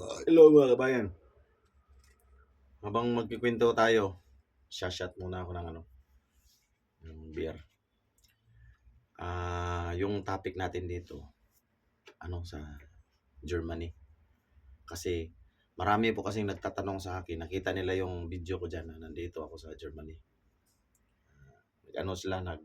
Hello mga kabayan. Habang magkikwento tayo, shot muna ako ng ano, ng beer. Ah, yung topic natin dito, ano sa Germany. Kasi marami po kasing nagtatanong sa akin, nakita nila yung video ko diyan na nandito ako sa Germany. Ano sila nag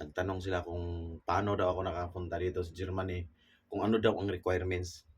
nagtanong sila kung paano daw ako nakapunta dito sa Germany, kung ano daw ang requirements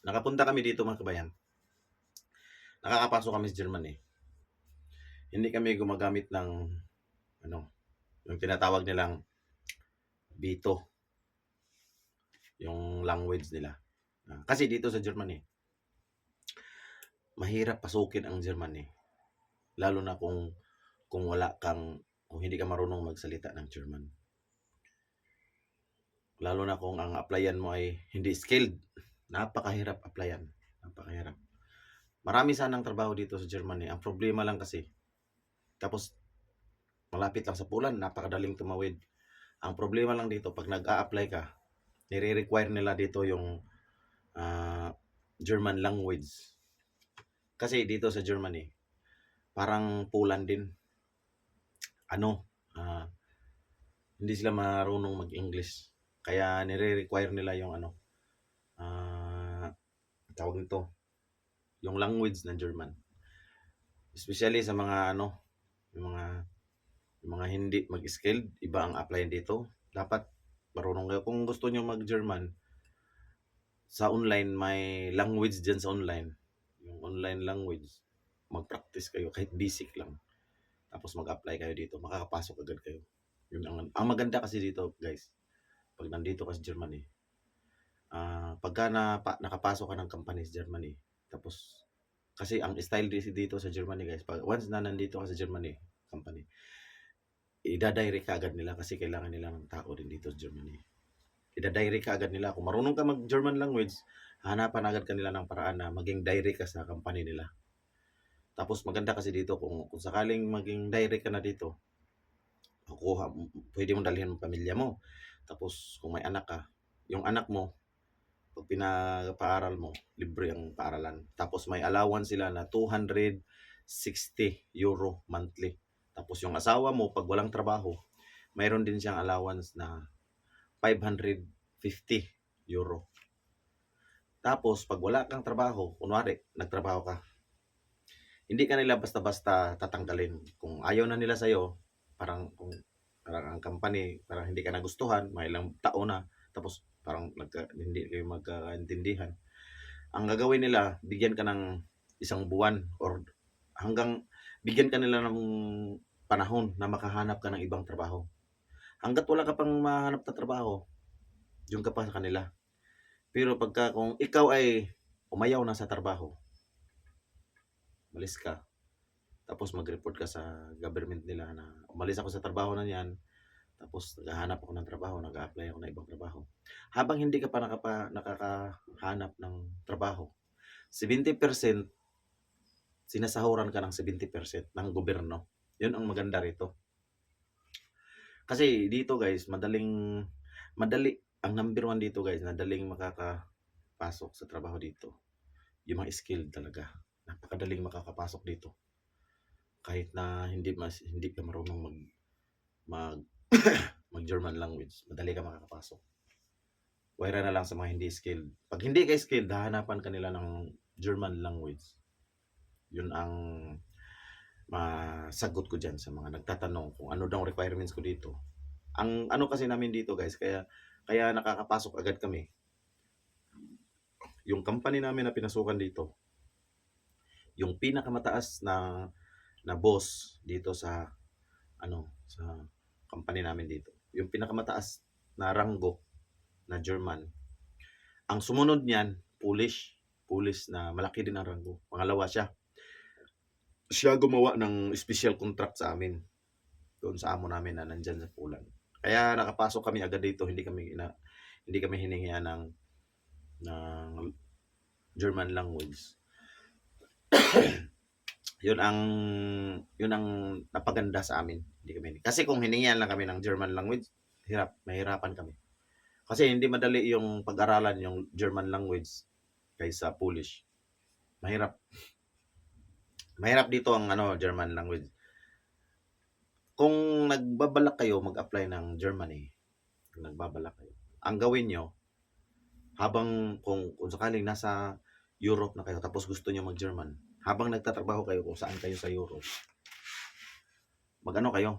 Nakapunta kami dito mga kabayan. Nakakapasok kami sa Germany. Hindi kami gumagamit ng ano, yung tinatawag nilang B2. Yung language nila. Ah, Kasi dito sa Germany, mahirap pasukin ang Germany. Lalo na kung kung wala kang kung hindi ka marunong magsalita ng German. Lalo na kung ang applyan mo ay hindi skilled napakahirap applyan. Napakahirap. Marami sanang trabaho dito sa Germany. Ang problema lang kasi, tapos malapit lang sa pulan, napakadaling tumawid. Ang problema lang dito, pag nag-a-apply ka, nire-require nila dito yung ah, German language. Kasi dito sa Germany, parang pulan din. Ano, ah, hindi sila marunong mag-English. Kaya nire-require nila yung ano, ah tawag nito, yung language ng German. Especially sa mga ano, yung mga yung mga hindi mag-skilled, iba ang apply dito. Dapat marunong kayo. Kung gusto nyo mag-German, sa online, may language dyan sa online. Yung online language, mag-practice kayo kahit basic lang. Tapos mag-apply kayo dito, makakapasok agad kayo. Yun ang, ang maganda kasi dito, guys, pag nandito ka sa Germany, ah pagka na, pa, nakapasok ka ng company sa Germany, tapos, kasi ang style dito sa Germany guys, pag once na nandito ka sa Germany, company, ida-direct ka agad nila kasi kailangan nila ng tao din dito sa Germany. Ida-direct ka agad nila. Kung marunong ka mag-German language, hanapan agad kanila ng paraan na maging direct ka sa company nila. Tapos maganda kasi dito, kung, kung sakaling maging direct ka na dito, kukuha, pwede mong dalhin ang pamilya mo. Tapos kung may anak ka, yung anak mo, pag pinapaaral mo, libre ang paaralan. Tapos may allowance sila na 260 euro monthly. Tapos yung asawa mo, pag walang trabaho, mayroon din siyang allowance na 550 euro. Tapos, pag wala kang trabaho, kunwari, nagtrabaho ka, hindi ka nila basta-basta tatanggalin. Kung ayaw na nila sa'yo, parang kung parang ang company, parang hindi ka nagustuhan, may ilang taon na, tapos parang nagka, hindi kayo magkaintindihan. Ang gagawin nila, bigyan ka ng isang buwan or hanggang bigyan ka nila ng panahon na makahanap ka ng ibang trabaho. Hanggat wala ka pang mahanap na trabaho, yung ka pa sa kanila. Pero pagka kung ikaw ay umayaw na sa trabaho, malis ka, tapos mag-report ka sa government nila na umalis ako sa trabaho na yan, tapos naghahanap ako ng trabaho, nag-apply ako ng ibang trabaho. Habang hindi ka pa nakapa, nakakahanap ng trabaho, 70% sinasahuran ka ng 70% ng gobyerno. Yun ang maganda rito. Kasi dito guys, madaling, madali, ang number one dito guys, madaling makakapasok sa trabaho dito. Yung mga skilled talaga. Napakadaling makakapasok dito. Kahit na hindi mas hindi ka marunong mag mag mag German language, madali ka makakapasok. Wala na lang sa mga hindi skilled. Pag hindi ka skilled, hahanapan ka nila ng German language. Yun ang masagot ko dyan sa mga nagtatanong kung ano daw requirements ko dito. Ang ano kasi namin dito guys, kaya kaya nakakapasok agad kami. Yung company namin na pinasukan dito, yung pinakamataas na na boss dito sa ano sa company namin dito. Yung pinakamataas na ranggo na German. Ang sumunod niyan, Polish. Polish na malaki din ang ranggo. Pangalawa siya. Siya gumawa ng special contract sa amin. Doon sa amo namin na nandyan sa Poland. Kaya nakapasok kami agad dito, hindi kami ina, hindi kami hiningihan ng ng German language. yun ang yun ang napaganda sa amin. Hindi kami kasi kung hiningihan lang kami ng German language, hirap, mahirapan kami. Kasi hindi madali yung pag-aralan yung German language kaysa Polish. Mahirap. Mahirap dito ang ano German language. Kung nagbabalak kayo mag-apply ng Germany, kung nagbabalak kayo, ang gawin nyo, habang kung, kung sakaling nasa Europe na kayo tapos gusto nyo mag-German, habang nagtatrabaho kayo kung saan kayo sa Europe, mag-ano kayo,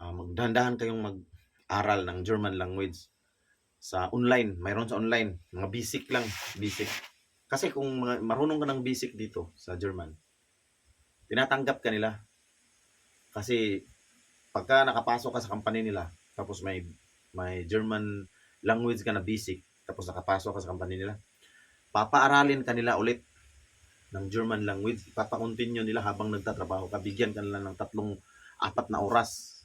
ah, magdahan-dahan kayong mag-aral ng German language sa online, mayroon sa online, mga basic lang, basic. Kasi kung marunong ka ng basic dito sa German, tinatanggap ka nila. Kasi pagka nakapasok ka sa company nila, tapos may may German language ka na basic, tapos nakapasok ka sa company nila, papaaralin ka nila ulit ng German language. Papakontinue nila habang nagtatrabaho ka. Bigyan ka nila ng tatlong, apat na oras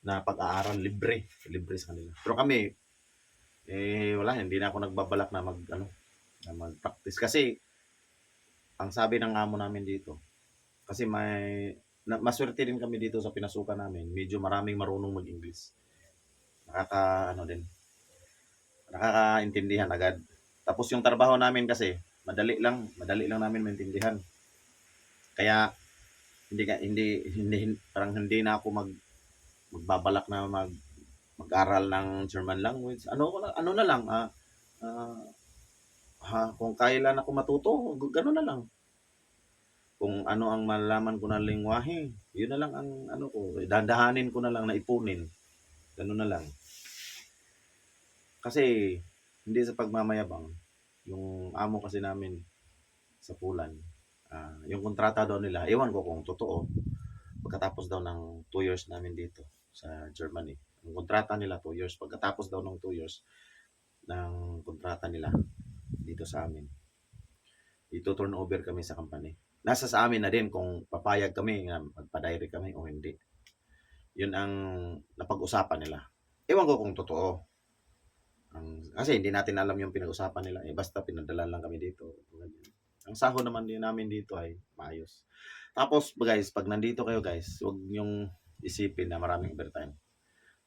na pag-aaral libre. Libre sa kanila. Pero kami, eh wala, hindi na ako nagbabalak na mag, ano, na mag-practice. Kasi, ang sabi ng amo namin dito, kasi may, na, maswerte din kami dito sa pinasukan namin. Medyo maraming marunong mag-English. Nakaka, ano din, nakakaintindihan agad. Tapos yung trabaho namin kasi, madali lang, madali lang namin maintindihan. Kaya, hindi hindi, hindi, parang hindi na ako mag, magbabalak na mag, mag-aral ng German language. Ano, ko ano na lang, ah, ah, ha, kung kailan ako matuto, gano'n na lang. Kung ano ang malaman ko na lingwahe, yun na lang ang ano ko, dandahanin ko na lang na ipunin. Gano'n na lang. Kasi, hindi sa pagmamayabang, yung amo kasi namin sa Pulan, ah, yung kontrata daw nila, ewan ko kung totoo, pagkatapos daw ng 2 years namin dito sa Germany. Ang kontrata nila 2 years, pagkatapos daw ng 2 years ng kontrata nila dito sa amin. Ito turn over kami sa company. Nasa sa amin na din kung papayag kami na magpa-diary kami o hindi. Yun ang napag-usapan nila. Ewan ko kung totoo. Ang, kasi hindi natin alam yung pinag-usapan nila. Eh, basta pinadala lang kami dito. Ganyan. Ang sahod naman din namin dito ay maayos. Tapos guys, pag nandito kayo guys, huwag niyong isipin na maraming overtime.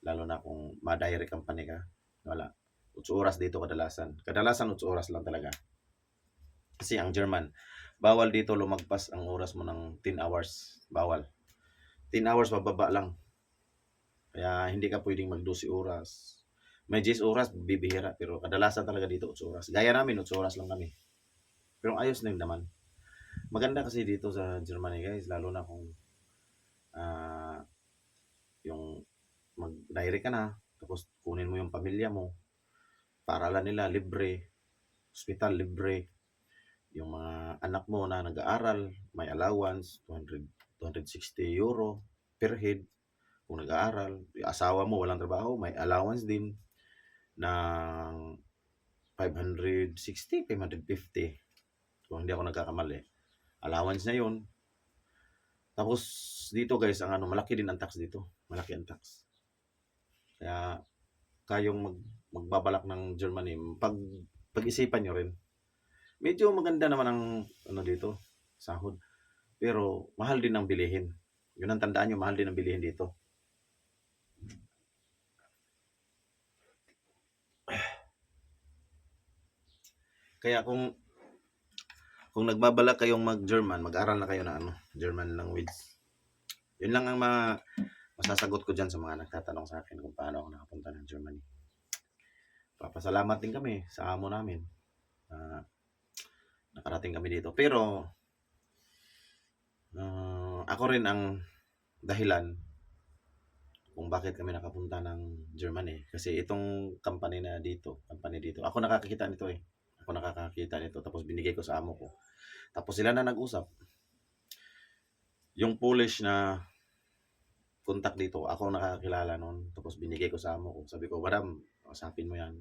Lalo na kung ma-diary company ka. Wala. 8 oras dito kadalasan. Kadalasan 8 oras lang talaga. Kasi ang German, bawal dito lumagpas ang oras mo ng 10 hours. Bawal. 10 hours bababa lang. Kaya hindi ka pwedeng mag 12 oras. May 10 oras, bibihira. Pero kadalasan talaga dito 8 oras. Gaya namin, 8 oras lang kami. Pero ayos na yun naman. Maganda kasi dito sa Germany guys, lalo na kung ah yung mag-diary ka na, tapos kunin mo yung pamilya mo, paaralan nila libre, hospital libre, yung mga anak mo na nag-aaral, may allowance, 200, 260 euro per head kung nag-aaral. Yung asawa mo walang trabaho, may allowance din ng 560, 550 kung hindi ako nagkakamali. Allowance na yun. Tapos dito guys, ang ano, malaki din ang tax dito. Malaki ang tax. Kaya kayong mag, magbabalak ng Germany, pag pag-isipan nyo rin. Medyo maganda naman ang ano dito, sahod. Pero mahal din ang bilihin. Yun ang tandaan nyo, mahal din ang bilihin dito. Kaya kung kung nagbabalak kayong mag-German, mag-aral na kayo na ano, German language. Yun lang ang mga masasagot ko dyan sa mga nagtatanong sa akin kung paano ako nakapunta ng Germany. Papasalamat din kami sa amo namin. na nakarating kami dito. Pero, ah, ako rin ang dahilan kung bakit kami nakapunta ng Germany. Kasi itong company na dito, company dito, ako nakakita nito eh. Ako nakakakita nito tapos binigay ko sa amo ko. Tapos sila na nag-usap. Yung Polish na contact dito, ako nakakilala noon. Tapos binigay ko sa amo ko. Sabi ko, madam, usapin mo yan.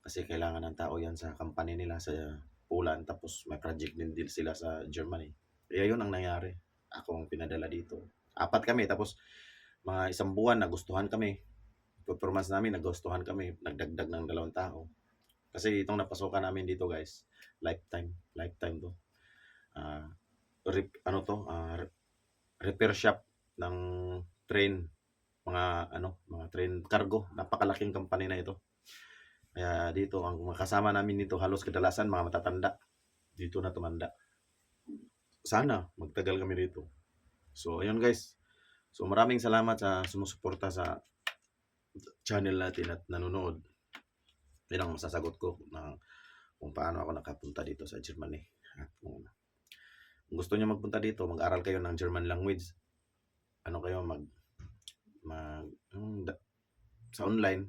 Kasi kailangan ng tao yan sa company nila sa Poland. Tapos may project din din sila sa Germany. Kaya yun ang nangyari. Ako ang pinadala dito. Apat kami. Tapos mga isang buwan nagustuhan kami. Performance namin nagustuhan kami. Nagdagdag ng dalawang tao. Kasi itong napasukan namin dito guys, lifetime, lifetime to. Ah, rep- ano to, re- repair shop ng train, mga ano, mga train cargo. Napakalaking company na ito. Kaya dito, ang kasama namin dito, halos kadalasan mga matatanda. Dito na tumanda. Sana, magtagal kami rito. So, ayun guys. So, maraming salamat sa sumusuporta sa channel natin at nanonood. Yan ang masasagot ko na kung paano ako nakapunta dito sa Germany. At kung, gusto niyo magpunta dito, mag-aral kayo ng German language. Ano kayo mag mag yung da- sa online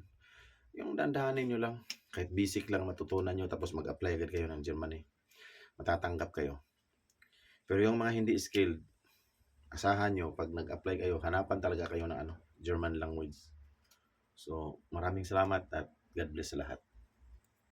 yung dandahanin nyo lang. Kahit basic lang matutunan nyo tapos mag-apply agad kayo ng Germany. Matatanggap kayo. Pero yung mga hindi skilled asahan nyo pag nag-apply kayo hanapan talaga kayo ng ano German language. So maraming salamat at God bless sa lahat